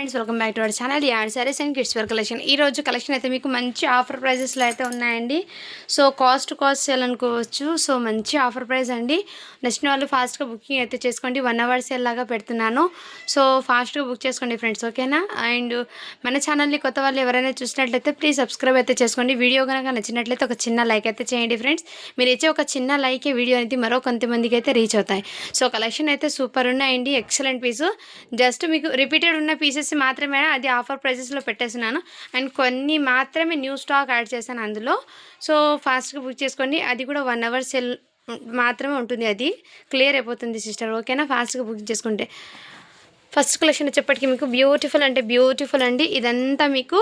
Friends welcome back to our channel. Add sarees and kids wear collection. ఈ రోజు collection అయితే మీకు మంచి ఆఫర్ ప్రైజెస్లో అయితే ఉన్నాయండి. సో కాస్ట్ కాస్ట్ సేల్ అనుకోవచ్చు. సో మంచి ఆఫర్ ప్రైస్ అండి. నచ్చిన వాళ్ళు ఫాస్ట్గా బుకింగ్ అయితే చేసుకోండి. వన్ అవర్ సేల్ లాగా పెడుతున్నాను. సో ఫాస్ట్గా బుక్ చేసుకోండి ఫ్రెండ్స్ ఓకేనా? అండ్ మన ఛానల్ని కొత్త వాళ్ళు ఎవరైనా చూసినట్లయితే ప్లీజ్ సబ్స్క్రైబ్ అయితే చేసుకోండి. వీడియో కనుక నచ్చినట్లయితే ఒక చిన్న లైక్ అయితే చేయండి ఫ్రెండ్స్. మీరు ఇచ్చే ఒక చిన్న లైక్ వీడియో అనేది మరో కొంతమందికి అయితే రీచ్ అవుతాయి. సో కలెక్షన్ అయితే సూపర్ ఉన్నాయండి. ఎక్సలెంట్ పీసు జస్ట్ మీకు రిపీటెడ్ ఉన్న పీసెస్ మాత్రమే అది ఆఫర్ ప్రైజెస్లో పెట్టేస్తున్నాను. అండ్ కొన్ని మాత్రమే న్యూ స్టాక్ యాడ్ చేశాను అందులో. సో ఫాస్ట్గా బుక్ చేసుకోండి. అది కూడా వన్ అవర్ సెల్ మాత్రమే ఉంటుంది అది. క్లియర్ అయిపోతుంది సిస్టర్. ఓకేనా? ఫాస్ట్గా బుక్ చేసుకుంటే. ఫస్ట్ కలెక్షన్ వచ్చేప్పటికి మీకు బ్యూటిఫుల్ అంటే బ్యూటిఫుల్ అండి. ఇదంతా మీకు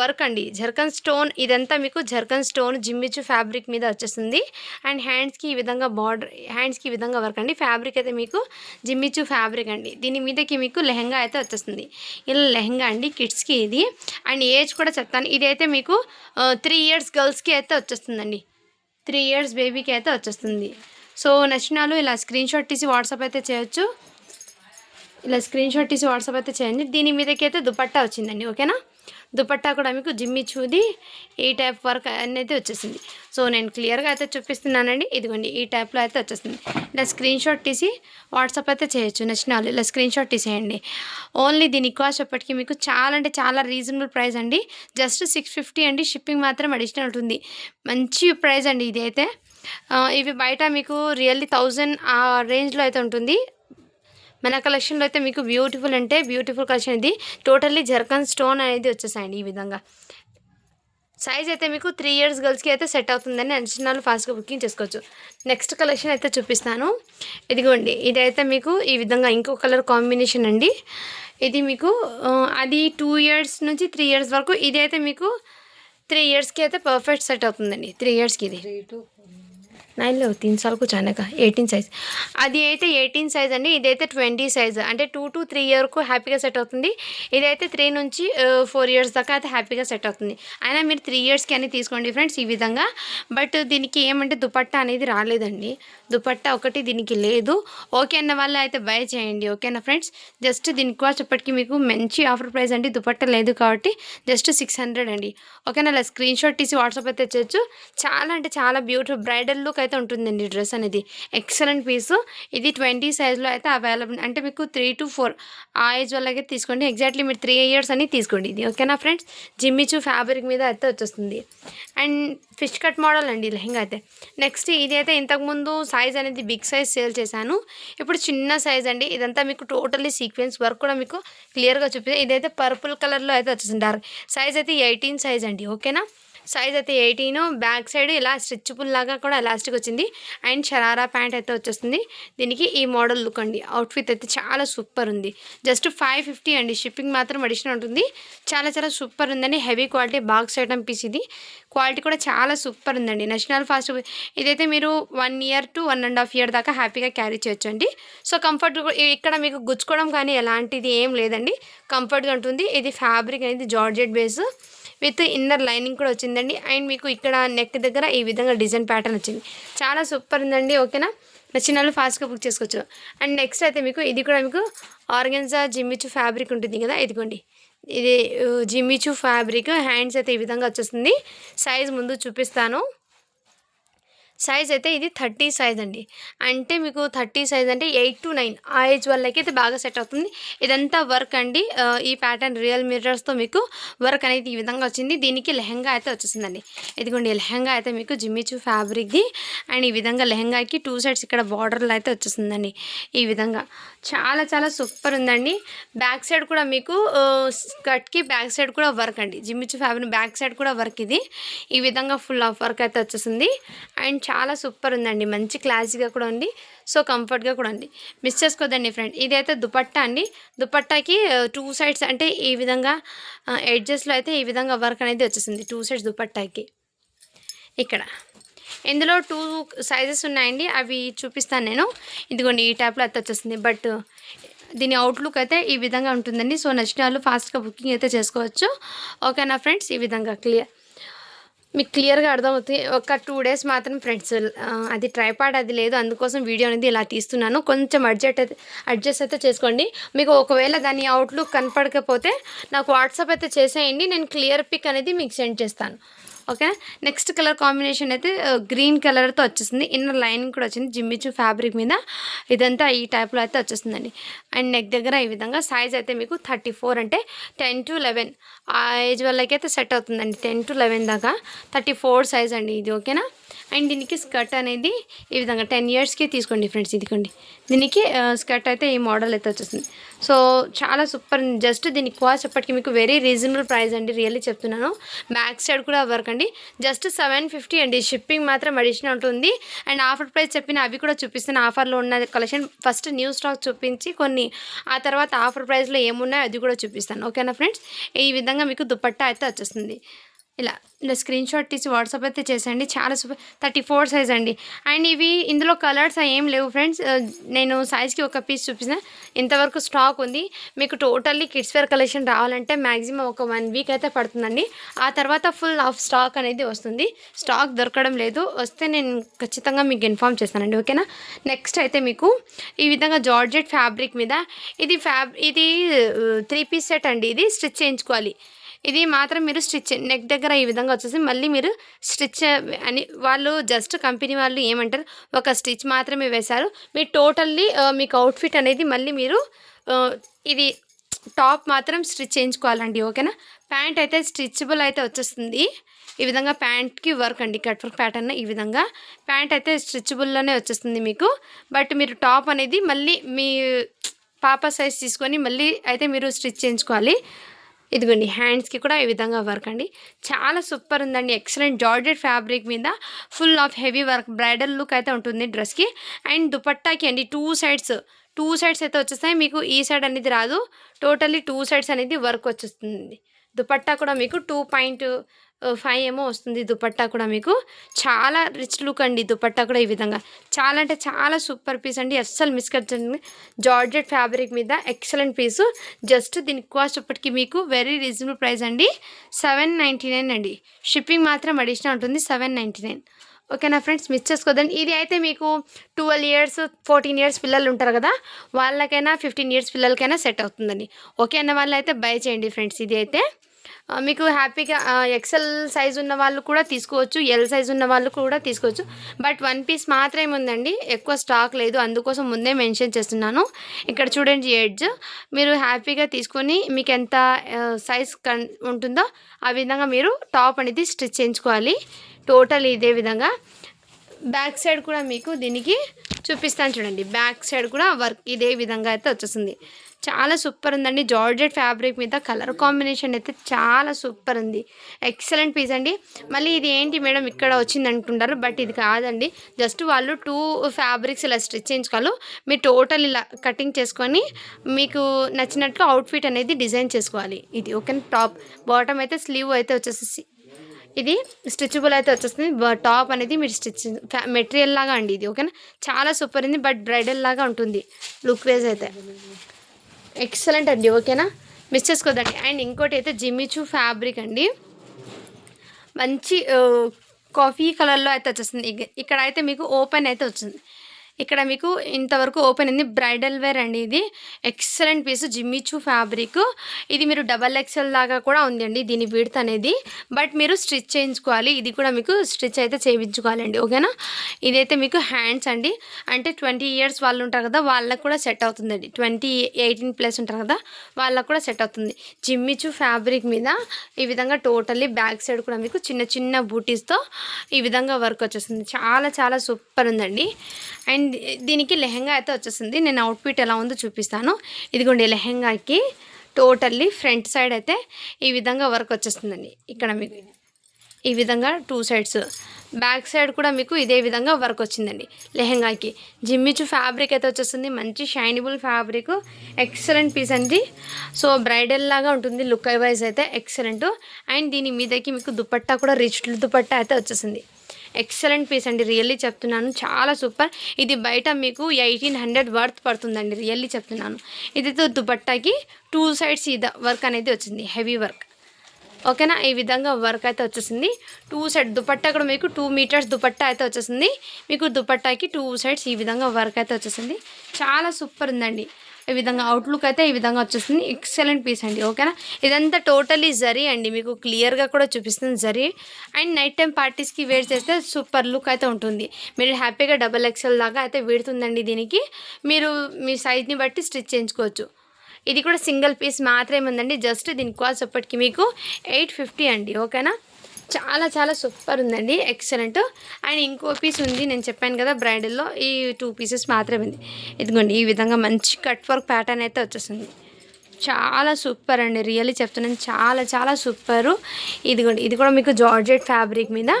వర్క్ అండి. జర్కన్ స్టోన్ ఇదంతా మీకు జర్కన్ స్టోన్ జిమ్మిచ్చు ఫ్యాబ్రిక్ మీద వచ్చేస్తుంది. అండ్ హ్యాండ్స్కి ఈ విధంగా బార్డర్ హ్యాండ్స్కి ఈ విధంగా వర్క్ అండి. ఫ్యాబ్రిక్ అయితే మీకు జిమ్మిచ్చు ఫ్యాబ్రిక్ అండి. దీని మీదకి మీకు లెహంగా అయితే వచ్చేస్తుంది. ఇలా లెహంగా అండి కిడ్స్కి ఇది. అండ్ ఏజ్ కూడా చెప్తాను. ఇదైతే మీకు త్రీ ఇయర్స్ గర్ల్స్కి అయితే వచ్చేస్తుందండి. త్రీ ఇయర్స్ బేబీకి అయితే వచ్చేస్తుంది. సో నచ్చినాలు ఇలా స్క్రీన్ షాట్ తీసి వాట్సాప్ అయితే చేయొచ్చు. ఇలా స్క్రీన్ షాట్ తీసి వాట్సాప్ అయితే చేయండి. దీని మీదకి అయితే దుపట్టా వచ్చిందండి ఓకేనా? దుపట్టా కూడా మీకు జిమ్మి చూది ఈ టైప్ వర్క్ అనేది వచ్చేసింది. సో నేను క్లియర్గా అయితే చూపిస్తున్నానండి. ఇదిగోండి ఈ టైప్లో అయితే వచ్చేసింది. ఇలా స్క్రీన్ షాట్ తీసి వాట్సాప్ అయితే చేయొచ్చు నచ్చిన వాళ్ళు ఇలా స్క్రీన్ షాట్ తీసేయండి. ఓన్లీ దీని కాస్ట్ ఎప్పటికీ మీకు చాలా అంటే చాలా రీజనబుల్ ప్రైస్ అండి. జస్ట్ సిక్స్ ఫిఫ్టీ అండి షిప్పింగ్ మాత్రం అడిషనల్ ఉంటుంది. మంచి ప్రైస్ అండి ఇది అయితే. ఇవి బయట మీకు రియల్లీ థౌజండ్ ఆ రేంజ్లో అయితే ఉంటుంది. మన కలెక్షన్లో అయితే మీకు బ్యూటిఫుల్ అంటే బ్యూటిఫుల్ కలెక్షన్ ఇది. టోటల్లీ జర్కన్ స్టోన్ అనేది వచ్చేసాయండి ఈ విధంగా. సైజ్ అయితే మీకు త్రీ ఇయర్స్ గర్ల్స్కి అయితే సెట్ అవుతుందని అంచనాలు ఫాస్ట్గా బుకింగ్ చేసుకోవచ్చు. నెక్స్ట్ కలెక్షన్ అయితే చూపిస్తాను. ఇదిగోండి ఇదైతే మీకు ఈ విధంగా ఇంకో కలర్ కాంబినేషన్ అండి. ఇది మీకు అది టూ ఇయర్స్ నుంచి త్రీ ఇయర్స్ వరకు ఇది అయితే మీకు త్రీ ఇయర్స్కి అయితే పర్ఫెక్ట్ సెట్ అవుతుందండి. త్రీ ఇయర్స్కి ఇది. నైన్ లేవు తీన్ సార్లు కూర్చోనక ఎయిటీన్ సైజ్ అది అయితే ఎయిటీన్ సైజ్ అండి. ఇదైతే ట్వంటీ సైజ్ అంటే టూ టు త్రీ ఇయర్కు హ్యాపీగా సెట్ అవుతుంది. ఇదైతే త్రీ నుంచి ఫోర్ ఇయర్స్ దాకా అయితే హ్యాపీగా సెట్ అవుతుంది. అయినా మీరు త్రీ ఇయర్స్కి అని తీసుకోండి ఫ్రెండ్స్ ఈ విధంగా. బట్ దీనికి ఏమంటే దుపట్టా అనేది రాలేదండి. దుపట్టా ఒకటి దీనికి లేదు. ఓకే అన్న వాళ్ళు అయితే బై చేయండి. ఓకేనా ఫ్రెండ్స్? జస్ట్ దీనికి కూడా చెప్పటికి మీకు మంచి ఆఫర్ ప్రైస్ అండి. దుపట్టా లేదు కాబట్టి జస్ట్ సిక్స్ హండ్రెడ్ అండి. ఓకేనా అలా స్క్రీన్ షాట్ తీసి వాట్సాప్ అయితే తెచ్చు చాలా అంటే చాలా బ్యూటిఫుల్ బ్రైడల్ లుక్ అయితే ఉంటుందండి డ్రెస్ అనేది. ఎక్సలెంట్ పీసు ఇది ట్వంటీ సైజ్లో అయితే అవైలబుల్ అంటే మీకు త్రీ టు ఫోర్ ఆ ఏజ్ వాళ్ళకి తీసుకోండి. ఎగ్జాక్ట్లీ మీరు త్రీ ఇయర్స్ అని తీసుకోండి ఇది. ఓకేనా ఫ్రెండ్స్ జిమ్మిచు ఫ్యాబ్రిక్ మీద అయితే వచ్చేస్తుంది. అండ్ ఫిష్ కట్ మోడల్ అండి లెహంగా అయితే. నెక్స్ట్ ఇది అయితే ఇంతకుముందు సైజ్ అనేది బిగ్ సైజ్ సేల్ చేశాను. ఇప్పుడు చిన్న సైజ్ అండి. ఇదంతా మీకు టోటల్లీ సీక్వెన్స్ వర్క్ కూడా మీకు క్లియర్గా చూపిస్తే ఇదైతే పర్పుల్ కలర్లో అయితే వచ్చేసింది. డార్క్ సైజ్ అయితే ఎయిటీన్ సైజ్ అండి. ఓకేనా సైజ్ అయితే ఎయిటీన్ బ్యాక్ సైడ్ ఇలా స్ట్రెచబుల్ లాగా కూడా ఎలాస్టిక్ వచ్చింది. అండ్ షరారా ప్యాంట్ అయితే వచ్చేస్తుంది. దీనికి ఈ మోడల్ లుక్ అండి. అవుట్ఫిట్ అయితే చాలా సూపర్ ఉంది. జస్ట్ ఫైవ్ ఫిఫ్టీ అండి. షిప్పింగ్ మాత్రం అడిషనల్ ఉంటుంది. చాలా చాలా సూపర్ ఉందండి. Heavy quality box item piece ఇది. క్వాలిటీ కూడా చాలా సూపర్ ఉందండి. నేషనల్ ఫాస్ట్ ఇదైతే మీరు one year to one and half year దాకా హ్యాపీగా క్యారీ చేయొచ్చు అండి సో కంఫర్ట్ ఇక్కడ మీకు గుచ్చుకోవడం కానీ ఎలాంటిది ఏం లేదండి. కంఫర్ట్గా ఉంటుంది. ఇది ఫ్యాబ్రిక్ అనేది georgette base with inner lining కూడా వచ్చింది వచ్చిందండి అండ్ మీకు ఇక్కడ నెక్ దగ్గర ఈ విధంగా డిజైన్ ప్యాటర్న్ వచ్చింది. చాలా సూపర్ ఉందండి. ఓకేనా నచ్చిన వాళ్ళు ఫాస్ట్గా బుక్ చేసుకోవచ్చు. అండ్ నెక్స్ట్ అయితే మీకు ఇది కూడా మీకు ఆర్గన్జా జిమ్మిచు ఫ్యాబ్రిక్ ఉంటుంది కదా? ఇదిగోండి. ఇది uh, జిమ్మిచు ఫ్యాబ్రిక్ హ్యాండ్స్ అయితే ఈ విధంగా వచ్చేస్తుంది. సైజ్ ముందు చూపిస్తాను. సైజ్ అయితే ఇది థర్టీ సైజ్ అండి. అంటే మీకు థర్టీ సైజ్ అంటే ఎయిట్ టు నైన్ ఆ ఏజ్ వాళ్ళకి అయితే బాగా సెట్ అవుతుంది. ఇదంతా వర్క్ అండి. ఈ ప్యాటర్న్ రియల్ మిర్రర్స్తో మీకు వర్క్ అనేది ఈ విధంగా వచ్చింది. దీనికి లెహంగా అయితే వచ్చేసిందండి. ఇదిగోండి లెహంగా అయితే మీకు జిమ్మిచు ఫ్యాబ్రిక్ది అండ్ ఈ విధంగా లెహంగాకి టూ సైడ్స్ ఇక్కడ బార్డర్లు అయితే వచ్చేసిందండి. ఈ విధంగా చాలా చాలా సూపర్ ఉందండి. బ్యాక్ సైడ్ కూడా మీకు స్కర్ట్కి బ్యాక్ సైడ్ కూడా వర్క్ అండి. Jimmy Choo fabric back side కూడా వర్క్ ఇది. ఈ విధంగా ఫుల్ ఆఫ్ వర్క్ అయితే వచ్చేసింది. అండ్ చాలా సూపర్ ఉందండి. మంచి క్లాసీగా కూడా ఉంది. సో కంఫర్ట్గా కూడా ఉంది. మిస్ చేసుకోదండి ఫ్రెండ్ ఇదైతే దుపట్టా అండి. దుపట్టాకి టూ సైడ్స్ అంటే ఈ విధంగా ఎడ్జెస్లో అయితే ఈ విధంగా వర్క్ అనేది వచ్చేసింది. టూ సైడ్స్ దుపట్టాకి. ఇక్కడ. ఇందులో టూ సైజెస్ ఉన్నాయండి. అవి చూపిస్తాను నేను. ఇదిగోండి ఈ టైప్లో అయితే వచ్చేస్తుంది బట్ దీని అవుట్లుక్ అయితే ఈ విధంగా ఉంటుందండి. సో నచ్చిన వాళ్ళు ఫాస్ట్గా బుకింగ్ అయితే చేసుకోవచ్చు. ఓకేనా ఫ్రెండ్స్ ఈ విధంగా క్లియర్ మీకు క్లియర్గా అర్థమవుతుంది. ఒక టూ డేస్ మాత్రం ఫ్రెండ్స్ అది ట్రైపాడ్ అది లేదు అందుకోసం వీడియో అనేది ఇలా తీస్తున్నాను. కొంచెం అడ్జస్ట్ అయితే అడ్జస్ట్ అయితే చేసుకోండి. మీకు ఒకవేళ దాని అవుట్లుక్ కనపడకపోతే నాకు వాట్సాప్ అయితే చేసేయండి. నేను క్లియర్ పిక్ అనేది మీకు సెండ్ చేస్తాను. ఓకే నెక్స్ట్ కలర్ కాంబినేషన్ అయితే గ్రీన్ కలర్తో వచ్చేసింది. ఇన్నర్ లైనింగ్ కూడా వచ్చింది. జిమ్మిచ్చు ఫ్యాబ్రిక్ మీద ఇదంతా ఈ టైప్లో అయితే వచ్చేస్తుందండి అండ్ నెక్ దగ్గర ఈ విధంగా సైజ్ అయితే మీకు థర్టీ ఫోర్ అంటే టెన్ టు లెవెన్. ఆ ఏజ్ వాళ్ళకి అయితే సెట్ అవుతుందండి. టెన్ టు లెవెన్ దాకా థర్టీ ఫోర్ సైజ్ అండి ఇది. ఓకేనా? అండ్ దీనికి స్కర్ట్ అనేది ఈ విధంగా టెన్ ఇయర్స్కి తీసుకోండి ఫ్రెండ్స్ ఇదిగోండి. దీనికి స్కర్ట్ అయితే ఈ మోడల్ అయితే వచ్చేసింది. సో చాలా సూపర్ జస్ట్ దీని కాస్ట్ ఎప్పటికీ మీకు వెరీ రీజనబుల్ ప్రైస్ అండి రియల్లీ చెప్తున్నాను. బ్యాక్ సైడ్ కూడా వర్క్ అండి. జస్ట్ సెవెన్ ఫిఫ్టీ అండి. షిప్పింగ్ మాత్రం అడిషనల్ ఉంటుంది. అండ్ ఆఫర్ ప్రైస్ చెప్పిన అవి కూడా చూపిస్తాను. ఆఫర్లో ఉన్న కలెక్షన్ ఫస్ట్ న్యూ స్టాక్ చూపించి కొన్ని ఆ తర్వాత ఆఫర్ ప్రైస్లో ఏమున్నాయో అది కూడా చూపిస్తాను. ఓకేనా ఫ్రెండ్స్? ఈ విధంగా మీకు దుపట్టా అయితే వచ్చేస్తుంది ఇలా ఇలా స్క్రీన్ షాట్ తీసి వాట్సాప్ అయితే చేసేయండి. చాలా సూపర్ థర్టీ ఫోర్ సైజ్ అండి. అండ్ ఇవి ఇందులో కలర్స్ ఏం లేవు ఫ్రెండ్స్ నేను సైజ్కి ఒక పీస్ చూపిస్తాను ఇంతవరకు స్టాక్ ఉంది. మీకు టోటల్లీ కిడ్స్ వేర్ కలెక్షన్ రావాలంటే మ్యాక్సిమం ఒక వన్ వీక్ అయితే పడుతుందండి. ఆ తర్వాత ఫుల్ ఆఫ్ స్టాక్ అనేది వస్తుంది. స్టాక్ దొరకడం లేదు. వస్తే నేను ఖచ్చితంగా మీకు ఇన్ఫామ్ చేస్తానండి ఓకేనా నెక్స్ట్ అయితే మీకు ఈ విధంగా జార్జెట్ ఫ్యాబ్రిక్ మీద. ఇది ఫ్యాబ్ ఇది త్రీ పీస్ సెట్ అండి. ఇది స్టిచ్ చేయించుకోవాలి. ఇది మాత్రం మీరు స్టిచ్ నెక్ దగ్గర ఈ విధంగా వచ్చేసి మళ్ళీ మీరు స్టిచ్ అని వాళ్ళు జస్ట్ కంపెనీ వాళ్ళు ఏమంటారు ఒక స్టిచ్ మాత్రమే వేశారు. మీరు టోటల్లీ మీకు అవుట్ఫిట్ అనేది మళ్ళీ మీరు ఇది టాప్ మాత్రం స్టిచ్ చేయించుకోవాలండి ఓకేనా? ప్యాంట్ అయితే స్టిచ్బుల్ అయితే వచ్చేస్తుంది. ఈ విధంగా ప్యాంట్కి వర్క్ అండి కట్ వర్క్ ప్యాటర్న్ ఈ విధంగా. ప్యాంట్ అయితే స్ట్రిచబుల్లోనే వచ్చేస్తుంది మీకు. బట్ మీరు టాప్ అనేది మళ్ళీ మీ పాప సైజ్ తీసుకొని మళ్ళీ అయితే మీరు స్టిచ్ చేయించుకోవాలి. ఇదిగోండి హ్యాండ్స్కి కూడా ఈ విధంగా వర్క్ అండి. చాలా సూపర్ ఉందండి ఎక్సలెంట్ జార్జెడ్ ఫ్యాబ్రిక్ మీద full of heavy work bridal look అయితే ఉంటుంది డ్రెస్కి. అండ్ దుపట్టాకి అండి టూ సైడ్స్ టూ సైడ్స్ అయితే వచ్చేస్తాయి మీకు ఈ సైడ్ అనేది రాదు. టోటల్లీ టూ సైడ్స్ అనేది వర్క్ వచ్చేస్తుంది దుపట్టా కూడా మీకు టూ పాయింట్ ఫైవ్ ఏమో వస్తుంది దుపట్టా కూడా మీకు. చాలా రిచ్ లుక్ అండి దుపట్టా కూడా ఈ విధంగా. చాలా అంటే చాలా సూపర్ పీస్ అండి. అస్సలు మిస్ కట్టండి జార్జెట్ ఫ్యాబ్రిక్ మీద ఎక్సలెంట్ పీసు జస్ట్ దీని కాస్ట్ ఇప్పటికి మీకు వెరీ రీజనబుల్ ప్రైస్ అండి. సెవెన్ నైంటీ నైన్ అండి. షిప్పింగ్ మాత్రం అడిషనల్ ఉంటుంది. సెవెన్ నైంటీ నైన్ ఓకేనా ఫ్రెండ్స్ మిస్ చేసుకోదండి. ఇది అయితే మీకు ట్వెల్వ్ ఇయర్స్ ఫోర్టీన్ ఇయర్స్ పిల్లలు ఉంటారు కదా? వాళ్ళకైనా ఫిఫ్టీన్ ఇయర్స్ పిల్లలకైనా సెట్ అవుతుందండి. ఓకే అన్న వాళ్ళు అయితే బై చేయండి ఫ్రెండ్స్ ఇది అయితే. మీకు హ్యాపీగా ఎక్సెల్ సైజ్ ఉన్న వాళ్ళు కూడా తీసుకోవచ్చు ఎల్ సైజ్ ఉన్న వాళ్ళు కూడా తీసుకోవచ్చు. బట్ వన్ పీస్ మాత్రమే ఉందండి. ఎక్కువ స్టాక్ లేదు. అందుకోసం ముందే మెన్షన్ చేస్తున్నాను. ఇక్కడ చూడండి ఎడ్జ్ మీరు హ్యాపీగా తీసుకొని మీకు ఎంత సైజ్ కన్ ఉంటుందో ఆ విధంగా మీరు టాప్ అనేది స్టిచ్ చేయించుకోవాలి. టోటల్ ఇదే విధంగా. బ్యాక్ సైడ్ కూడా మీకు దీనికి చూపిస్తాను చూడండి. బ్యాక్ సైడ్ కూడా వర్క్ ఇదే విధంగా అయితే వచ్చేస్తుంది చాలా సూపర్ ఉందండి. జార్జెట్ ఫ్యాబ్రిక్ మీద కలర్ కాంబినేషన్ అయితే చాలా సూపర్ ఉంది. ఎక్సలెంట్ పీస్ అండి. మళ్ళీ ఇది ఏంటి మేడం ఇక్కడ వచ్చింది అంటుంటారు బట్ ఇది కాదండి. జస్ట్ వాళ్ళు టూ ఫ్యాబ్రిక్స్ ఇలా స్టిచ్ చేయించుకోవాలి. మీరు టోటల్ ఇలా కటింగ్ చేసుకొని మీకు నచ్చినట్లు అవుట్ఫిట్ అనేది డిజైన్ చేసుకోవాలి. ఇది ఓకే టాప్ బాటమ్ అయితే స్లీవ్ అయితే వచ్చేసి ఇది స్టిచబుల్ అయితే వచ్చేస్తుంది. టాప్ అనేది మీరు స్టిచ్ మెటీరియల్ లాగా అండి ఇది ఓకేనా చాలా సూపర్ ఉంది బట్ బ్రైడల్ లాగా ఉంటుంది. లుక్ వేజ్ అయితే. ఎక్సలెంట్ అండి ఓకేనా? మిస్ చేసుకోదండి. అండ్ ఇంకోటి అయితే జిమ్మిచూ ఫ్యాబ్రిక్ అండి. మంచి కాఫీ కలర్లో అయితే వచ్చేస్తుంది. ఇక్కడ అయితే మీకు ఓపెన్ అయితే వచ్చింది. ఇక్కడ మీకు ఇంతవరకు ఓపెన్ అయింది బ్రైడల్ వేర్ అండి ఇది. ఎక్సలెంట్ పీస్ జిమ్మిచూ ఫ్యాబ్రిక్ ఇది మీరు డబల్ ఎక్సెల్ లాగా కూడా ఉందండి దీని విడత్ అనేది. బట్ మీరు స్టిచ్ చేయించుకోవాలి. ఇది కూడా మీకు స్టిచ్ అయితే చేయించుకోవాలండి ఓకేనా ఇదైతే మీకు హ్యాండ్స్ అండి. అంటే ట్వంటీ ఇయర్స్ వాళ్ళు ఉంటారు కదా వాళ్ళకు కూడా సెట్ అవుతుందండి. ట్వంటీ ఎయిటీన్ ప్లస్ ఉంటారు కదా వాళ్ళకు కూడా సెట్ అవుతుంది. జిమ్మిచూ ఫ్యాబ్రిక్ మీద ఈ విధంగా టోటల్లీ బ్యాక్ సైడ్ కూడా మీకు చిన్న చిన్న బూటీస్తో ఈ విధంగా వర్క్ వచ్చేస్తుంది. చాలా చాలా సూపర్ ఉందండి. అండ్ దీనికి లెహెంగా అయితే వచ్చేసింది. నేను అవుట్ఫిట్ ఎలా ఉందో చూపిస్తాను. ఇదిగోండి లెహెంగాకి టోటల్లీ ఫ్రంట్ సైడ్ అయితే ఈ విధంగా వర్క్ వచ్చేస్తుందండి. ఇక్కడ మీకు ఈ విధంగా టూ సైడ్స్ బ్యాక్ సైడ్ కూడా మీకు ఇదే విధంగా వర్క్ వచ్చిందండి. లెహెంగాకి జిమ్మిచు ఫ్యాబ్రిక్ అయితే వచ్చేస్తుంది. మంచి షైనబుల్ ఫ్యాబ్రిక్ ఎక్సలెంట్ పీస్ అండి. సో బ్రైడల్ లాగా ఉంటుంది లుక్ వైజ్ అయితే ఎక్సలెంట్ అండ్ దీని మీదకి మీకు దుపట్టా కూడా రిచ్ దుపట్టా అయితే వచ్చేసింది. ఎక్సలెంట్ పీస్ అండి. రియల్లీ చెప్తున్నాను. చాలా సూపర్ ఇది బయట మీకు ఎయిటీన్ హండ్రెడ్ వర్త్ పడుతుందండి. రియల్లీ చెప్తున్నాను. ఇది దుపట్టాకి టూ సైడ్స్ ఇది వర్క్ అనేది వచ్చింది. హెవీ వర్క్ ఓకేనా ఈ విధంగా వర్క్ అయితే వచ్చేసింది. టూ సైడ్ దుపట్టా కూడా మీకు టూ మీటర్స్ దుపట్టా అయితే వచ్చేసింది. మీకు దుపట్టాకి టూ సైడ్స్ ఈ విధంగా వర్క్ అయితే వచ్చేసింది. చాలా సూపర్ ఉందండి. ఈ విధంగా అవుట్లుక్ అయితే ఈ విధంగా వచ్చేస్తుంది. ఎక్సలెంట్ పీస్ అండి ఓకేనా? ఇదంతా టోటలీ జరీ అండి మీకు క్లియర్గా కూడా చూపిస్తుంది జరీ అండ్ నైట్ టైం పార్టీస్కి వేర్ చేస్తే సూపర్ లుక్ అయితే ఉంటుంది. మీరు హ్యాపీగా డబల్ ఎక్సెల్ దాకా అయితే వీడుతుందండి దీనికి. మీరు మీ సైజ్ని బట్టి స్టిచ్ చేయించుకోవచ్చు. ఇది కూడా సింగిల్ పీస్ మాత్రమే ఉందండి జస్ట్ దీని కాస్ట్ అప్పటికి మీకు ఎయిట్ ఫిఫ్టీ అండి ఓకేనా? చాలా చాలా సూపర్ ఉందండి. ఎక్సలెంట్ అండ్ ఇంకో పీస్ ఉంది నేను చెప్పాను కదా బ్రైడల్లో. ఈ టూ పీసెస్ మాత్రమే ఉంది. ఇదిగోండి ఈ విధంగా మంచి కట్ వర్క్ ప్యాటర్న్ అయితే వచ్చేసింది. చాలా సూపర్ అండి. రియల్లీ చెప్తున్నాను చాలా చాలా సూపరు. ఇదిగోండి ఇది కూడా మీకు జార్జెట్ ఫ్యాబ్రిక్ మీద.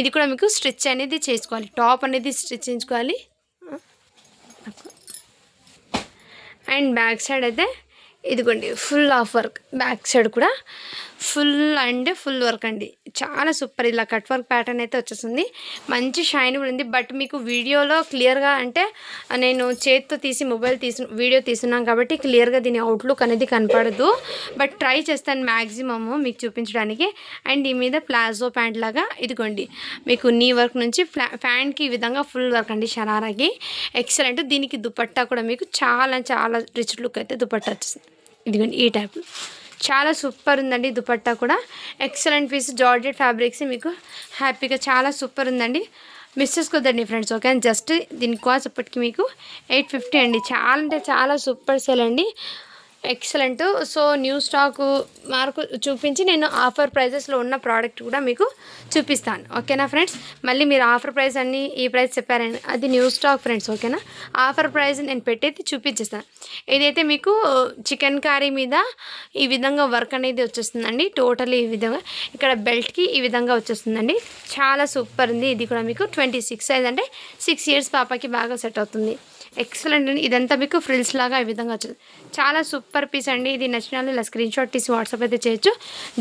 ఇది కూడా మీకు స్టిచ్ అనేది చేసుకోవాలి. టాప్ అనేది స్టిచ్ చేయించుకోవాలి. అండ్ బ్యాక్ సైడ్ అయితే ఇదిగోండి full of work back side కూడా ఫుల్ అండ్ ఫుల్ వర్క్ అండి. చాలా సూపర్ ఇలా కట్ వర్క్ ప్యాటర్న్ అయితే వచ్చేసింది. మంచి షైన్ కూడా ఉంది. బట్ మీకు వీడియోలో క్లియర్గా అంటే నేను చేతితో తీసి మొబైల్ తీసి వీడియో తీస్తున్నాం కాబట్టి క్లియర్గా దీని అవుట్లుక్ అనేది కనపడదు. బట్ ట్రై చేస్తాను మ్యాక్సిమమ్ మీకు చూపించడానికి. అండ్ ఈ మీద ప్లాజో ప్యాంట్ లాగా ఇదిగోండి. మీకు నీ వర్క్ నుంచి ఫ్లా ఫ్యాంట్కి ఈ విధంగా ఫుల్ వర్క్ అండి షరారాకి. ఎక్సలెంట్ దీనికి దుపట్టా కూడా మీకు చాలా చాలా రిచ్ లుక్ అయితే దుపట్టా వచ్చేసింది. ఇదిగోండి ఈ టైప్ చాలా సూపర్ ఉందండి దుపట్టా కూడా. ఎక్సలెంట్ పీస్ జార్జెట్ ఫ్యాబ్రిక్స్ మీకు హ్యాపీగా చాలా సూపర్ ఉందండి. మిస్ చేసుకోద్దండి ఫ్రెండ్స్ ఓకే జస్ట్ దీని కాస్ట్ ఇప్పటికి మీకు ఎయిట్ ఫిఫ్టీ అండి. చాలా అంటే చాలా సూపర్ సేల్ అండి. Excellent so new stock mark చూపించి నేను ఆఫర్ ప్రైజెస్లో ఉన్న ప్రోడక్ట్ కూడా మీకు చూపిస్తాను. ఓకేనా ఫ్రెండ్స్ మళ్ళీ మీరు ఆఫర్ ప్రైస్ అన్ని ఈ ప్రైస్ చెప్పారని అది న్యూ స్టాక్ ఫ్రెండ్స్ ఓకేనా ఆఫర్ ప్రైస్ నేను పెట్టేది చూపించేస్తాను. ఇదైతే మీకు చికెన్ కర్రీ మీద ఈ విధంగా వర్క్ అనేది వచ్చేస్తుందండి టోటల్ ఈ విధంగా. ఇక్కడ బెల్ట్కి ఈ విధంగా వచ్చేస్తుందండి. చాలా సూపర్ ఉంది. ఇది కూడా మీకు ట్వంటీ సిక్స్ సైజ్ అంటే సిక్స్ ఇయర్స్ పాపకి బాగా సెట్ అవుతుంది. ఎక్సలెంట్ అండి ఇదంతా మీకు ఫ్రిల్స్ లాగా ఈ విధంగా వచ్చింది. చాలా సూపర్ పీస్ అండి. ఇది నచ్చిన వాళ్ళు ఇలా స్క్రీన్ షాట్ తీసి వాట్సాప్ అయితే చేయొచ్చు.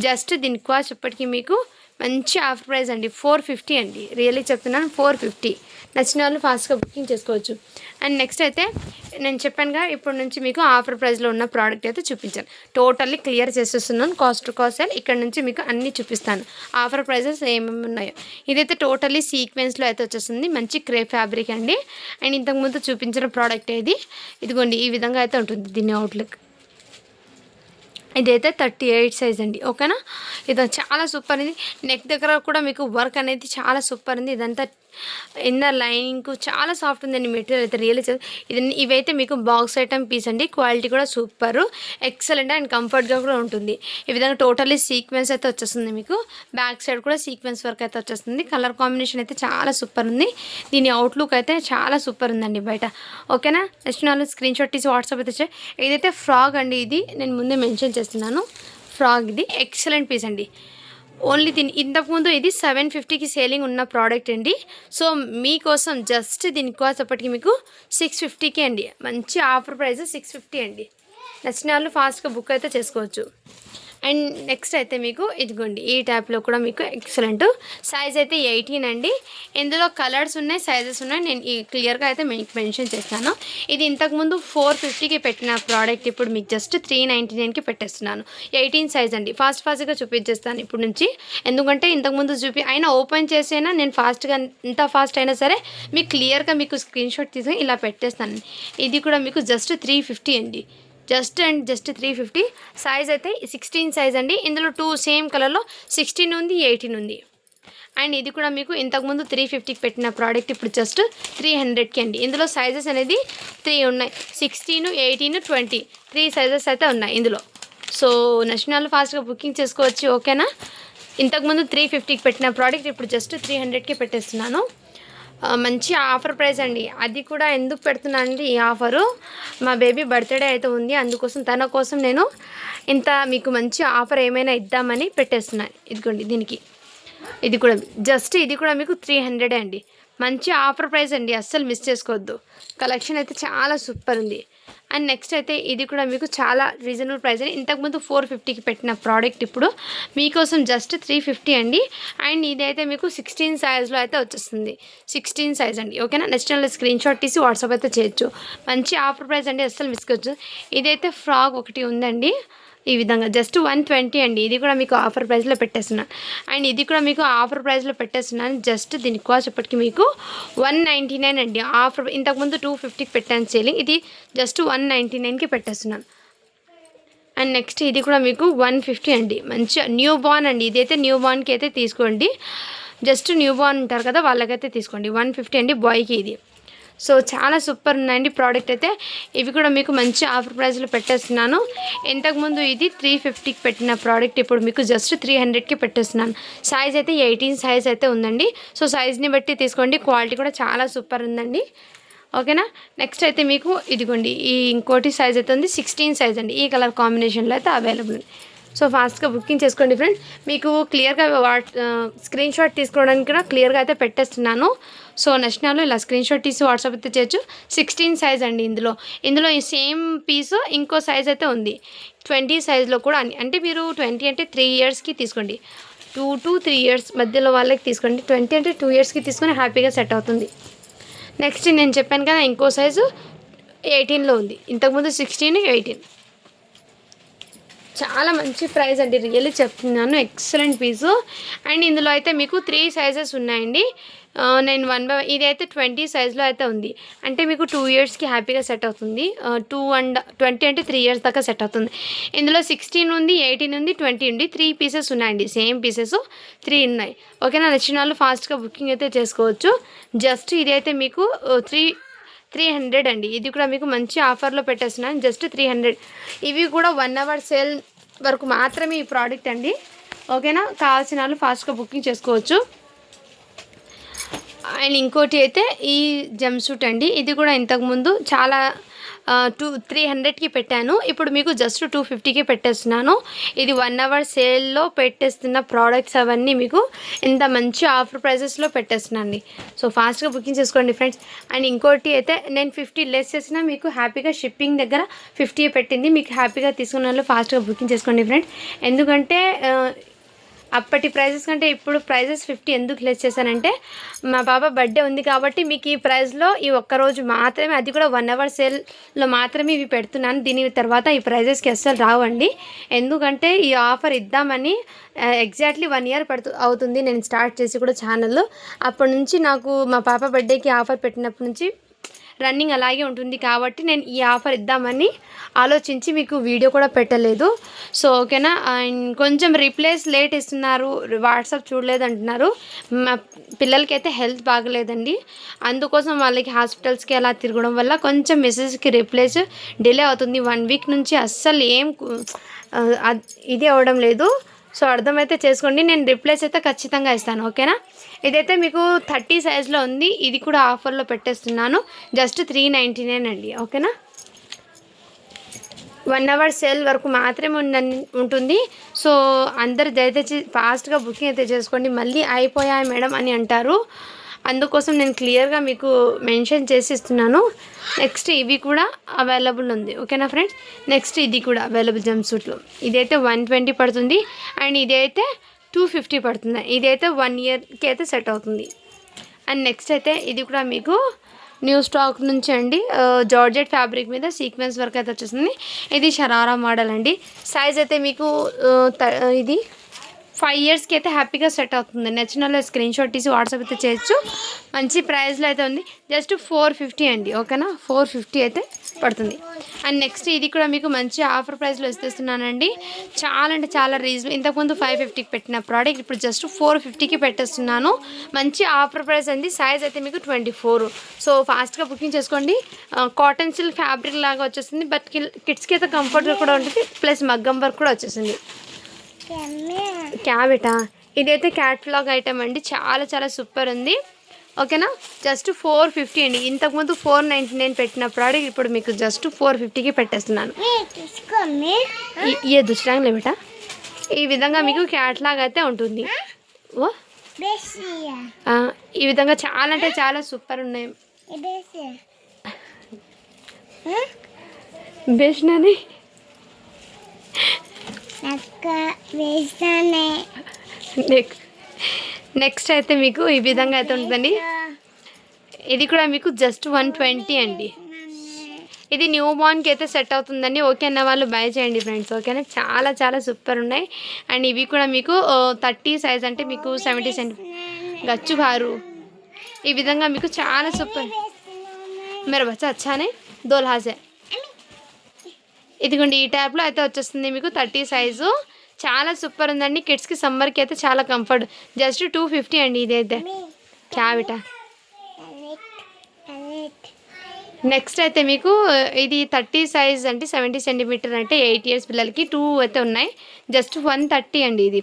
జస్ట్ దీని కాస్ట్ ఇప్పటికీ మీకు మంచి ఆఫర్ ప్రైస్ అండి. ఫోర్ ఫిఫ్టీ అండి. రియల్లీ చెప్తున్నాను ఫోర్ ఫిఫ్టీ. నచ్చిన వాళ్ళు ఫాస్ట్గా బుకింగ్ చేసుకోవచ్చు. అండ్ నెక్స్ట్ అయితే నేను చెప్పానుగా ఇప్పటి నుంచి మీకు ఆఫర్ ప్రైస్లో ఉన్న ప్రోడక్ట్ అయితే చూపించాను. టోటల్లీ క్లియర్ చేసేస్తున్నాను. కాస్ట్ టు కాస్ట్ ఇక్కడ నుంచి మీకు అన్నీ చూపిస్తాను. ఆఫర్ ప్రైజెస్ ఏమేమి ఉన్నాయో. ఇదైతే టోటల్లీ సీక్వెన్స్లో అయితే వచ్చేస్తుంది. మంచి క్రే ఫ్యాబ్రిక్ అండి. అండ్ ఇంతకుముందు చూపించిన ప్రోడక్ట్ ఇది ఇదిగోండి ఈ విధంగా అయితే ఉంటుంది దీని అవుట్లుక్ ఇదైతే థర్టీ ఎయిట్ సైజ్ అండి ఓకేనా? ఇది చాలా సూపర్ ఉంది. నెక్ దగ్గర కూడా మీకు వర్క్ అనేది చాలా సూపర్ ఉంది. ఇదంతా ఇన్నర్ లైనింగ్ చాలా సాఫ్ట్ ఉందండి మెటీరియల్ అయితే రియల్ ఇది ఇవైతే మీకు బాక్స్ ఐటమ్ పీస్ అండి. క్వాలిటీ కూడా సూపర్. ఎక్సలెంట్ అండ్ కంఫర్ట్గా కూడా ఉంటుంది. ఈ విధంగా టోటల్లీ సీక్వెన్స్ అయితే వచ్చేస్తుంది మీకు. బ్యాక్ సైడ్ కూడా సీక్వెన్స్ వర్క్ అయితే వచ్చేస్తుంది. కలర్ కాంబినేషన్ అయితే చాలా సూపర్ ఉంది. దీని అవుట్లుక్ అయితే చాలా సూపర్ ఉందండి బయట. ఓకేనా? నెక్స్ట్ నాలుగు స్క్రీన్ షాట్ తీసి వాట్సాప్ అయితే ఇదైతే ఫ్రాగ్ అండి ఇది. నేను ముందే మెన్షన్ చేస్తున్నాను. ఫ్రాగ్ ఇది. ఎక్సలెంట్ పీస్ అండి. ఓన్లీ దీని ఇంతకుముందు ఇది సెవెన్ ఫిఫ్టీకి సేలింగ్ ఉన్న ప్రోడక్ట్ అండి. సో మీకోసం జస్ట్ దీని కాస్ట్ మీకు సిక్స్ ఫిఫ్టీకే అండి. మంచి ఆఫర్ ప్రైస్ సిక్స్ ఫిఫ్టీ అండి. నచ్చిన వాళ్ళు ఫాస్ట్గా బుక్ అయితే చేసుకోవచ్చు. అండ్ నెక్స్ట్ అయితే మీకు ఇదిగోండి ఈ టైప్లో కూడా మీకు ఎక్సలెంట్. సైజ్ అయితే ఎయిటీన్ అండి. ఇందులో కలర్స్ ఉన్నాయి సైజెస్ ఉన్నాయి. నేను ఈ క్లియర్గా అయితే మీకు మెన్షన్ చేస్తాను ఇది ఇంతకుముందు ఫోర్ ఫిఫ్టీకి పెట్టిన ప్రోడక్ట్ ఇప్పుడు మీకు జస్ట్ త్రీ నైంటీ నైన్కి పెట్టేస్తున్నాను. ఎయిటీన్ సైజ్ అండి. ఫాస్ట్ ఫాస్ట్గా చూపించేస్తాను ఇప్పుడు నుంచి. ఎందుకంటే ఇంతకుముందు చూపి అయినా ఓపెన్ చేసైనా నేను ఫాస్ట్గా ఎంత ఫాస్ట్ అయినా సరే మీకు క్లియర్గా మీకు స్క్రీన్ షాట్ తీసుకొని ఇలా పెట్టేస్తాను. ఇది కూడా మీకు జస్ట్ త్రీ ఫిఫ్టీ అండి. Just and just three fifty. Size అయితే సిక్స్టీన్ సైజ్ అండి. ఇందులో టూ సేమ్ కలర్లో సిక్స్టీన్ ఉంది ఎయిటీన్ ఉంది. అండ్ ఇది కూడా మీకు ఇంతకుముందు త్రీ ఫిఫ్టీకి పెట్టిన ప్రోడక్ట్ ఇప్పుడు జస్ట్ త్రీ హండ్రెడ్కి అండి. ఇందులో సైజెస్ అనేది త్రీ ఉన్నాయి. Sixteen eighteen twenty three sizes అయితే ఉన్నాయి ఇందులో. సో నేషనల్ ఫాస్ట్గా బుకింగ్ చేసుకోవచ్చు ఓకేనా ఇంతకుముందు త్రీ ఫిఫ్టీకి పెట్టిన ప్రోడక్ట్ ఇప్పుడు జస్ట్ త్రీ హండ్రెడ్కి పెట్టేస్తున్నాను. మంచి ఆఫర్ ప్రైస్ అండి. అది కూడా ఎందుకు పెడుతున్నానండి ఈ ఆఫరు మా బేబీ బర్త్డే అయితే ఉంది. అందుకోసం తన కోసం నేను ఇంత మీకు మంచి ఆఫర్ ఏమైనా ఇద్దామని పెట్టేస్తున్నాను ఇదిగోండి దీనికి. ఇది కూడా జస్ట్ ఇది కూడా మీకు త్రీ హండ్రెడ్ అండి. మంచి ఆఫర్ ప్రైస్ అండి. అస్సలు మిస్ చేసుకోవద్దు. కలెక్షన్ అయితే చాలా సూపర్ ఉంది. అండ్ నెక్స్ట్ అయితే ఇది కూడా మీకు చాలా రీజనబుల్ ప్రైస్ అండి. ఇంతకుముందు ఫోర్ ఫిఫ్టీకి పెట్టిన ప్రోడక్ట్ ఇప్పుడు మీకోసం జస్ట్ త్రీ ఫిఫ్టీ అండి. అండ్ ఇదైతే మీకు సిక్స్టీన్ సైజ్లో అయితే వచ్చేస్తుంది. సిక్స్టీన్ సైజ్ అండి. ఓకేనా నెక్స్ట్ నెల స్క్రీన్ షాట్ తీసి వాట్సాప్ అయితే చేయొచ్చు. మంచి ఆఫర్ ప్రైస్ అండి అస్సలు మిస్కోవచ్చు ఇదైతే ఫ్రాక్ ఒకటి ఉందండి. ఈ విధంగా. జస్ట్ వన్ ట్వంటీ అండి. ఇది కూడా మీకు ఆఫర్ ప్రైస్లో పెట్టేస్తున్నాను అండ్ ఇది కూడా మీకు ఆఫర్ ప్రైస్లో పెట్టేస్తున్నాను జస్ట్ దీని కాస్ట్ ఇప్పటికి మీకు వన్ నైంటీ నైన్ అండి. ఆఫర్ ఇంతకుముందు టూ ఫిఫ్టీకి పెట్టాను సేలింగ్ ఇది జస్ట్ వన్ నైంటీ నైన్కి పెట్టేస్తున్నాను అండ్ నెక్స్ట్ ఇది కూడా మీకు వన్ ఫిఫ్టీ అండి. మంచిగా న్యూ బార్న్ అండి. ఇదైతే న్యూ బార్న్కి అయితే తీసుకోండి. జస్ట్ న్యూ బార్న్ ఉంటారు కదా వాళ్ళకైతే తీసుకోండి. వన్ ఫిఫ్టీ అండి బాయ్కి ఇది. సో చాలా సూపర్ ఉన్నాయండి ప్రోడక్ట్ అయితే. ఇవి కూడా మీకు మంచి ఆఫర్ ప్రైస్లో పెట్టేస్తున్నాను. ఇంతకుముందు ఇది త్రీ ఫిఫ్టీకి పెట్టిన ప్రోడక్ట్ ఇప్పుడు మీకు జస్ట్ త్రీ హండ్రెడ్కి పెట్టేస్తున్నాను. సైజ్ అయితే ఎయిటీన్ సైజ్ అయితే ఉందండి. సో సైజ్ని బట్టి తీసుకోండి. క్వాలిటీ కూడా చాలా సూపర్ ఉందండి. ఓకేనా నెక్స్ట్ అయితే మీకు ఇదిగోండి ఈ ఇంకోటి సైజ్ అయితే ఉంది సిక్స్టీన్ సైజ్ అండి. ఈ కలర్ కాంబినేషన్లో అయితే అవైలబుల్ ఉంది సో ఫాస్ట్గా బుకింగ్ చేసుకోండి ఫ్రెండ్ మీకు క్లియర్గా వాట్ స్క్రీన్ షాట్ తీసుకోవడానికి కూడా క్లియర్గా అయితే పెట్టేస్తున్నాను. సో నచ్చినాలు ఇలా స్క్రీన్ షాట్ తీసి వాట్సాప్ అయితే చేయొచ్చు. సిక్స్టీన్ సైజ్ అండి ఇందులో. ఇందులో ఈ సేమ్ పీస్ ఇంకో సైజ్ అయితే ఉంది. ట్వంటీ సైజ్లో కూడా అంటే మీరు ట్వంటీ అంటే త్రీ ఇయర్స్కి తీసుకోండి. టూ టు త్రీ ఇయర్స్ మధ్యలో వాళ్ళకి తీసుకోండి. ట్వంటీ అంటే టూ ఇయర్స్కి తీసుకొని హ్యాపీగా సెట్ అవుతుంది. నెక్స్ట్ నేను చెప్పాను కదా ఇంకో సైజు ఎయిటీన్లో ఉంది. ఇంతకుముందు సిక్స్టీన్ ఎయిటీన్. చాలా మంచి ప్రైస్ అండి. రియల్లీ చెప్తున్నాను. ఎక్సలెంట్ పీసు అండ్ ఇందులో అయితే మీకు త్రీ సైజెస్ ఉన్నాయండి. నేను వన్ బై ఇదైతే ట్వంటీ సైజ్లో అయితే ఉంది. అంటే మీకు టూ ఇయర్స్కి హ్యాపీగా సెట్ అవుతుంది. టూ అండ్ ట్వంటీ అంటే త్రీ ఇయర్స్ దాకా సెట్ అవుతుంది. ఇందులో సిక్స్టీన్ ఉంది ఎయిటీన్ ఉంది ట్వంటీ ఉంది. త్రీ పీసెస్ ఉన్నాయండి. సేమ్ పీసెస్ త్రీ ఉన్నాయి. ఓకేనా నచ్చిన వాళ్ళు ఫాస్ట్గా బుకింగ్ అయితే చేసుకోవచ్చు. జస్ట్ ఇదైతే మీకు త్రీ త్రీ హండ్రెడ్ అండి. ఇది కూడా మీకు మంచి ఆఫర్లో పెట్టేస్తున్నాను. Just three hundred. ఇవి కూడా వన్ అవర్ సేల్ వరకు మాత్రమే ఈ ప్రోడక్ట్ అండి. ఓకేనా? కావాల్సిన వాళ్ళు ఫాస్ట్గా బుకింగ్ చేసుకోవచ్చు. అండ్ ఇంకోటి అయితే ఈ జంప్ సూట్ అండి. ఇది కూడా ఇంతకుముందు చాలా టూ త్రీ హండ్రెడ్కి పెట్టాను. ఇప్పుడు మీకు జస్ట్ టూ ఫిఫ్టీకి పెట్టేస్తున్నాను. ఇది వన్ అవర్ సేల్లో పెట్టేస్తున్న ప్రోడక్ట్స్ అవన్నీ మీకు ఇంత మంచి ఆఫర్ ప్రైజెస్లో పెట్టేస్తున్నాను సో ఫాస్ట్గా బుకింగ్ చేసుకోండి ఫ్రెండ్స్ అండ్ ఇంకోటి అయితే నేను ఫిఫ్టీ లెస్ చేసినా మీకు హ్యాపీగా షిప్పింగ్ దగ్గర ఫిఫ్టీ పెట్టింది. మీకు హ్యాపీగా తీసుకున్న వాళ్ళు ఫాస్ట్గా బుకింగ్ చేసుకోండి ఫ్రెండ్స్ ఎందుకంటే అప్పటి ప్రైజెస్ కంటే ఇప్పుడు ప్రైజెస్ ఫిఫ్టీ ఎందుకు లెస్ చేశానంటే మా పాప బర్త్డే ఉంది కాబట్టి మీకు ఈ ప్రైస్లో ఈ ఒక్క రోజు మాత్రమే అది కూడా వన్ అవర్ సేల్లో మాత్రమే ఇవి పెడుతున్నాను. దీని తర్వాత ఈ ప్రైజెస్కి అస్సలు రావండి. ఎందుకంటే ఈ ఆఫర్ ఇద్దామని ఎగ్జాక్ట్లీ వన్ ఇయర్ పడుతు అవుతుంది. నేను స్టార్ట్ చేసి కూడా ఛానల్లో. అప్పటి నుంచి నాకు మా పాప బర్త్డేకి ఆఫర్ పెట్టినప్పటి నుంచి రన్నింగ్ అలాగే ఉంటుంది కాబట్టి నేను ఈ ఆఫర్ ఇద్దామని ఆలోచించి మీకు వీడియో కూడా పెట్టలేదు. సో ఓకేనా? అండ్ కొంచెం రీప్లేస్ లేట్ ఇస్తున్నారు. వాట్సాప్ చూడలేదు అంటున్నారు. మా పిల్లలకి అయితే హెల్త్ బాగలేదండి. అందుకోసం వాళ్ళకి హాస్పిటల్స్కి అలా తిరగడం వల్ల కొంచెం మెసేజ్కి రిప్లేస్ డిలే అవుతుంది. వన్ వీక్ నుంచి అస్సలు ఏం ఇది అవ్వడం లేదు. సో అర్థమైతే చేసుకోండి. నేను రిప్లేస్ అయితే ఖచ్చితంగా ఇస్తాను ఓకేనా? ఇదైతే మీకు థర్టీ సైజ్లో ఉంది. ఇది కూడా ఆఫర్లో పెట్టేస్తున్నాను. జస్ట్ త్రీ నైంటీ నైన్ అండి ఓకేనా? వన్ అవర్ సేల్ వరకు మాత్రమే ఉందని ఉంటుంది. సో అందరు దయచేసి ఫాస్ట్గా బుకింగ్ అయితే చేసుకోండి. మళ్ళీ అయిపోయాయి మేడం అని అంటారు. అందుకోసం నేను క్లియర్గా మీకు మెన్షన్ చేసి ఇస్తున్నాను. నెక్స్ట్ ఇవి కూడా అవైలబుల్ ఉంది. ఓకేనా ఫ్రెండ్స్? నెక్స్ట్ ఇది కూడా అవైలబుల్ జంప్ సూట్లు. ఇదైతే వన్ ట్వంటీ పడుతుంది. అండ్ ఇదైతే టూ ఫిఫ్టీ పడుతుంది. ఇదైతే వన్ ఇయర్కి అయితే సెట్ అవుతుంది. అండ్ నెక్స్ట్ అయితే ఇది కూడా మీకు న్యూ స్టాక్ నుంచి అండి. జార్జెట్ ఫ్యాబ్రిక్ మీద సీక్వెన్స్ వర్క్ అయితే వచ్చేసింది. ఇది షరారా మోడల్ అండి. సైజ్ అయితే మీకు త- ఇది ఫైవ్ ఇయర్స్కి అయితే హ్యాపీగా సెట్ అవుతుంది. నచ్చిన స్క్రీన్ షాట్ తీసి వాట్సాప్ అయితే చేయొచ్చు. మంచి ప్రైస్లో అయితే ఉంది. జస్ట్ ఫోర్ ఫిఫ్టీ అండి ఓకేనా? ఫోర్ ఫిఫ్టీ అయితే పడుతుంది. అండ్ నెక్స్ట్ ఇది కూడా మీకు మంచి ఆఫర్ ప్రైస్లో ఇస్తేస్తున్నానండి. చాలా అంటే చాలా రీజనబుల్ ఇంతకుముందు ఫైవ్ ఫిఫ్టీకి పెట్టిన ప్రోడక్ట్ ఇప్పుడు జస్ట్ ఫోర్ ఫిఫ్టీకి పెట్టేస్తున్నాను. మంచి ఆఫర్ ప్రైస్ అండి. సైజ్ అయితే మీకు ట్వంటీ ఫోర్. సో ఫాస్ట్గా బుకింగ్ చేసుకోండి. కాటన్ సిల్క్ ఫ్యాబ్రిక్ లాగా వచ్చేస్తుంది. బట్ కిడ్స్కి అయితే కంఫర్ట్గా కూడా ఉంటుంది. ప్లస్ మగ్గం వర్క్ కూడా వచ్చేసింది. క్యాబెటా? ఇదైతే క్యాట్లాగ్ ఐటమ్ అండి. చాలా చాలా సూపర్ ఉంది. ఓకేనా? జస్ట్ ఫోర్ ఫిఫ్టీ అండి. ఇంతకుముందు ఫోర్ నైంటీ నైన్ పెట్టిన ప్రోడక్ట్ ఇప్పుడు మీకు జస్ట్ ఫోర్ ఫిఫ్టీకి పెట్టేస్తున్నాను. ఏ దుష్టాంగ్లే బేటా ఈ విధంగా మీకు క్యాట్లాగ్ అయితే ఉంటుంది. ఓ? ఈ విధంగా చాలా అంటే చాలా సూపర్ ఉన్నాయి. బెస్ట్నని నెక్స్ట్ నెక్స్ట్ అయితే మీకు ఈ విధంగా అయితే ఉంటుందండి. ఇది కూడా మీకు జస్ట్ వన్ ట్వంటీ అండి. ఇది న్యూ బార్న్కి అయితే సెట్ అవుతుందండి. ఓకే అన్న వాళ్ళు బై చేయండి ఫ్రెండ్స్. ఓకేనా చాలా చాలా సూపర్ ఉన్నాయి. అండ్ ఇవి కూడా మీకు థర్టీ సైజ్ అంటే మీకు సెవెంటీ సెంటీ గచ్చు బారు ఈ విధంగా మీకు చాలా సూపర్. మీరు బచ్చా అచ్చానే దోల్హాజే ఇదిగోండి ఈ ట్యాప్లో అయితే వచ్చేస్తుంది మీకు థర్టీ సైజు. చాలా సూపర్ ఉందండి. కిడ్స్కి సమ్మర్కి అయితే చాలా కంఫర్ట్. జస్ట్ టూ ఫిఫ్టీ అండి ఇది అయితే క్యావిటా నెక్స్ట్ అయితే మీకు ఇది థర్టీ సైజ్ అంటే సెవెంటీ సెంటీమీటర్ అంటే ఎయిట్ ఇయర్స్ పిల్లలకి టూ అయితే ఉన్నాయి. జస్ట్ వన్ థర్టీ అండి ఇది.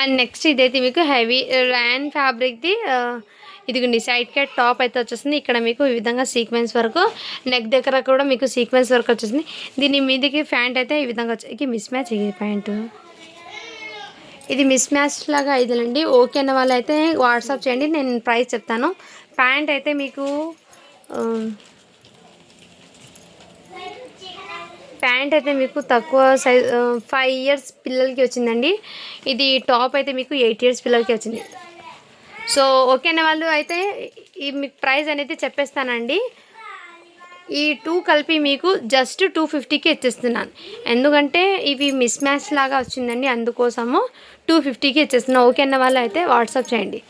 అండ్ నెక్స్ట్ ఇదైతే మీకు హెవీ ర్యాన్ ఫ్యాబ్రిక్ది ఇదిగోండి సైడ్ క్యాట్ టాప్ అయితే వచ్చేసింది. ఇక్కడ మీకు ఈ విధంగా సీక్వెన్స్ వరకు నెక్ దగ్గర కూడా మీకు సీక్వెన్స్ వరకు వచ్చేసింది. దీని మీదకి ప్యాంట్ అయితే ఈ విధంగా వచ్చి మిస్ మ్యాచ్ ఇది ప్యాంటు? ఇది మిస్ మ్యాచ్ లాగా ఇదిలండి ఓకే అన్న వాళ్ళు అయితే వాట్సాప్ చేయండి నేను ప్రైస్ చెప్తాను. ప్యాంట్ అయితే మీకు ప్యాంట్ అయితే మీకు తక్కువ సైజ్ ఫైవ్ ఇయర్స్ పిల్లలకి వచ్చిందండి. ఇది టాప్ అయితే మీకు ఎయిట్ ఇయర్స్ పిల్లలకి వచ్చింది. సో ఓకే అన్న వాళ్ళు? అయితే ఈ మీకు ప్రైస్ అనేది చెప్పేస్తానండి. ఈ టూ కలిపి మీకు జస్ట్ టూ ఫిఫ్టీకి ఇచ్చేస్తున్నాను. ఎందుకంటే ఇవి మిస్ మ్యాచ్ లాగా వచ్చిందండి అందుకోసము టూ ఫిఫ్టీకి ఇచ్చేస్తున్నాను ఓకే అన్న వాళ్ళు? అయితే వాట్సాప్ చేయండి.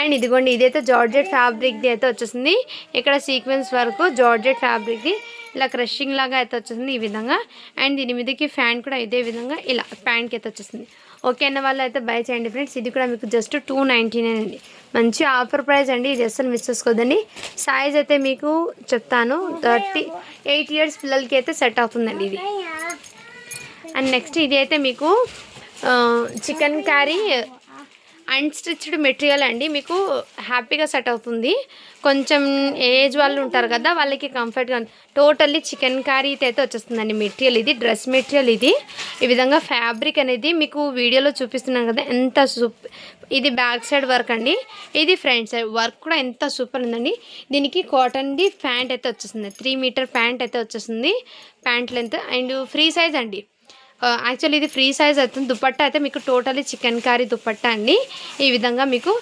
అండ్ ఇదిగోండి ఇదైతే జార్జెట్ ఫ్యాబ్రిక్ది అయితే వచ్చేసింది. ఇక్కడ సీక్వెన్స్ వరకు జార్జెట్ ఫ్యాబ్రిక్ది. ఇలా క్రషింగ్ లాగా అయితే వచ్చేసింది ఈ విధంగా. అండ్ దీని మీదకి ఫ్యాన్ కూడా ఇదే విధంగా ఇలా ప్యాంట్కి అయితే వచ్చేసింది. ఓకే అన్న వాళ్ళు అయితే బై చేయండి ఫ్రెండ్స్. ఇది కూడా మీకు జస్ట్ టూ నైంటీ నైన్ అండి. మంచి ఆఫర్ ప్రైస్ అండి. ఇది అస్సలు మిస్ చేసుకోవద్దండి సైజ్ అయితే మీకు చెప్తాను. థర్టీ ఎయిట్ ఇయర్స్ పిల్లలకి అయితే సెట్ అవుతుందండి ఇది. అండ్ నెక్స్ట్ ఇది అయితే మీకు చికెన్ కర్రీ అన్స్టిచ్డ్ మెటీరియల్ అండి. మీకు హ్యాపీగా సెట్ అవుతుంది. కొంచెం ఏజ్ వాళ్ళు ఉంటారు కదా వాళ్ళకి కంఫర్ట్గా టోటల్లీ చికెన్ కర్రీ అయితే వచ్చేస్తుందండి మెటీరియల్ ఇది డ్రెస్ మెటీరియల్ ఇది. ఈ విధంగా ఫ్యాబ్రిక్ అనేది మీకు వీడియోలో చూపిస్తున్నాను కదా ఎంత సూప్ ఇది బ్యాక్ సైడ్ వర్క్ అండి. ఇది ఫ్రంట్ సైడ్ వర్క్ కూడా ఎంత సూపర్ ఉందండి. దీనికి కాటన్ది ప్యాంట్ అయితే వచ్చేస్తుంది. త్రీ మీటర్ ప్యాంట్ అయితే వచ్చేస్తుంది. Pant length and free size అండి. యాక్చువల్లీ ఇది ఫ్రీ సైజ్ అవుతుంది. దుపట్టా అయితే మీకు టోటలీ చికెన్ కర్రీ దుపట్టా అండి. ఈ విధంగా మీకు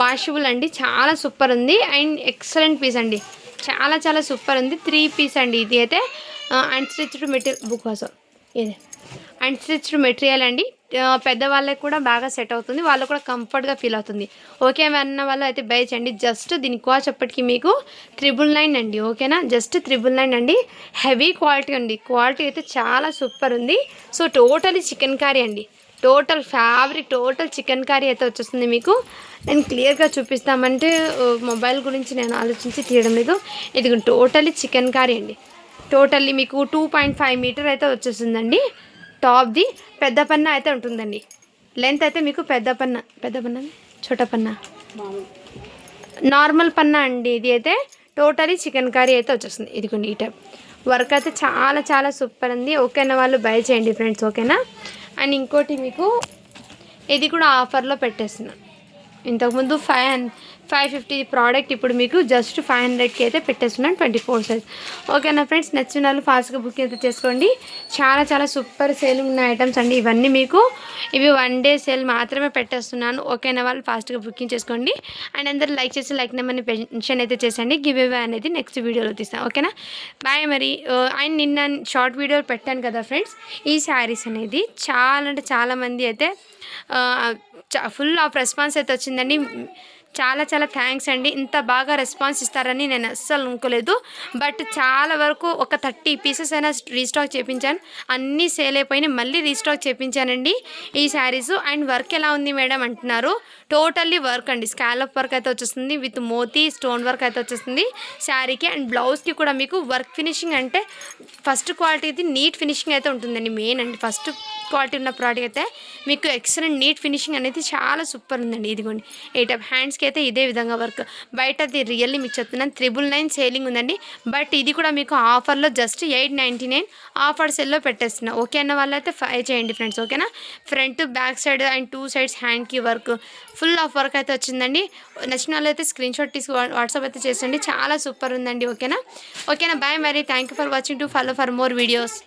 వాషబుల్ అండి. చాలా సూపర్ ఉంది. అండ్ ఎక్సలెంట్ పీస్ అండి. చాలా చాలా సూపర్ ఉంది. త్రీ పీస్ అండి ఇది అయితే. అన్స్టిచ్డ్ మెటీరియల్ బుక్ కోసం ఇది అన్స్టిచ్డ్ మెటీరియల్ అండి. పెద్దవాళ్ళకి కూడా బాగా సెట్ అవుతుంది. వాళ్ళు కూడా కంఫర్ట్గా ఫీల్ అవుతుంది. ఓకే అన్న వాళ్ళు అయితే బై చేయండి జస్ట్ దీని కాస్ట్ అప్పటికి మీకు త్రిబుల్ నైన్ అండి. ఓకేనా జస్ట్ త్రిబుల్ నైన్ అండి. హెవీ క్వాలిటీ అండి. క్వాలిటీ అయితే చాలా సూపర్ ఉంది. సో టోటలీ చికెన్ కర్రీ అండి. Total fabric total chikankari అయితే వచ్చేస్తుంది మీకు. నేను క్లియర్గా చూపిస్తామంటే మొబైల్ గురించి నేను ఆలోచించి తీయడం లేదు. ఇది టోటలీ చికెన్ కర్రీ అండి. టోటల్లీ మీకు టూ పాయింట్ ఫైవ్ మీటర్ అయితే వచ్చేస్తుందండి. టాప్ది పెద్ద పన్న అయితే ఉంటుందండి. లెంత్ అయితే మీకు పెద్ద పన్న పెద్ద పన్న చోట పన్న. నార్మల్ పన్న అండి ఇది అయితే. టోటలీ చికెన్ కర్రీ అయితే వచ్చేస్తుంది. ఇదిగోండి ఈ టైప్. వర్క్ అయితే చాలా చాలా సూపర్ ఉంది ఓకేనా వాళ్ళు? బై చేయండి ఫ్రెండ్స్. ఓకేనా? అండ్ ఇంకోటి మీకు ఇది కూడా ఆఫర్లో పెట్టేస్తున్నాను ఇంతకుముందు ఫైవ్ ఫైవ్ ఫిఫ్టీ ప్రోడక్ట్ ఇప్పుడు మీకు జస్ట్ ఫైవ్ హండ్రెడ్కి అయితే పెట్టేస్తున్నాను ట్వంటీ ఫోర్ సైజ్. ఓకేనా ఫ్రెండ్స్ నచ్చిన వాళ్ళు ఫాస్ట్గా బుక్ అయితే చేసుకోండి. చాలా చాలా సూపర్ సేల్ ఉన్న ఐటమ్స్ అండి ఇవన్నీ మీకు. ఇవి వన్ డే సేల్ మాత్రమే పెట్టేస్తున్నాను. ఓకేనా వాళ్ళు? ఫాస్ట్గా బుకింగ్ చేసుకోండి. అండ్ అందరూ లైక్ చేసి లైక్ నెంబర్ని పెన్షన్ అయితే చేసండి గివ్ ఇవే అనేది నెక్స్ట్ వీడియోలో తీస్తాను ఓకేనా? బాయ్ మరి. అండ్ నిన్న షార్ట్ వీడియోలు పెట్టాను కదా ఫ్రెండ్స్ ఈ శారీస్ అనేది చాలా అంటే చాలామంది అయితే ఫుల్ ఆఫ్ రెస్పాన్స్ అయితే వచ్చిందండి. చాలా చాలా థ్యాంక్స్ అండి. ఇంత బాగా రెస్పాన్స్ ఇస్తారని నేను అస్సలు అనుకోలేదు బట్ చాలా వరకు ఒక థర్టీ పీసెస్ అయినా రీస్టాక్ చేయించాను అన్నీ సేల్ అయిపోయినాయి. మళ్ళీ రీస్టాక్ చేయించానండి ఈ శారీస్ అండ్ వర్క్ ఎలా ఉంది మేడం అంటున్నారు. టోటల్లీ వర్క్ అండి. స్కాలప్ వర్క్ అయితే వచ్చేస్తుంది. విత్ మోతీ స్టోన్ వర్క్ అయితే వచ్చేస్తుంది శారీకి అండ్ బ్లౌజ్కి కూడా మీకు వర్క్ ఫినిషింగ్ అంటే ఫస్ట్ క్వాలిటీది నీట్ ఫినిషింగ్ అయితే ఉంటుందండి. మెయిన్ అండి. ఫస్ట్ క్వాలిటీ ఉన్న ప్రోడక్ట్ అయితే మీకు ఎక్సలెంట్ నీట్ ఫినిషింగ్ అనేది చాలా సూపర్ ఉందండి. ఇదిగోండి. ఎయిట్ ఆఫ్ హ్యాండ్స్కి అయితే ఇదే విధంగా వర్క్. బయటది రియల్లీ మీకు చెప్తున్నాను త్రిబుల్ నైన్ సేలింగ్ ఉందండి. బట్ ఇది కూడా మీకు ఆఫర్లో just eight ninety nine offer సెల్లో పెట్టేస్తున్నా. ఓకే అన్న వాళ్ళు అయితే ఫై చేయండి ఫ్రెండ్స్ ఓకేనా? Front back side and two sides హ్యాండ్కి వర్క్. ఫుల్ ఆఫ్ వర్క్ అయితే వచ్చిందండి. నచ్చిన వాళ్ళు అయితే స్క్రీన్ షాట్ తీసి వాట్సాప్ అయితే చేసండి చాలా సూపర్ ఉందండి ఓకేనా? ఓకేనా బాయ్ మరి. Thank you for watching. To follow for more videos.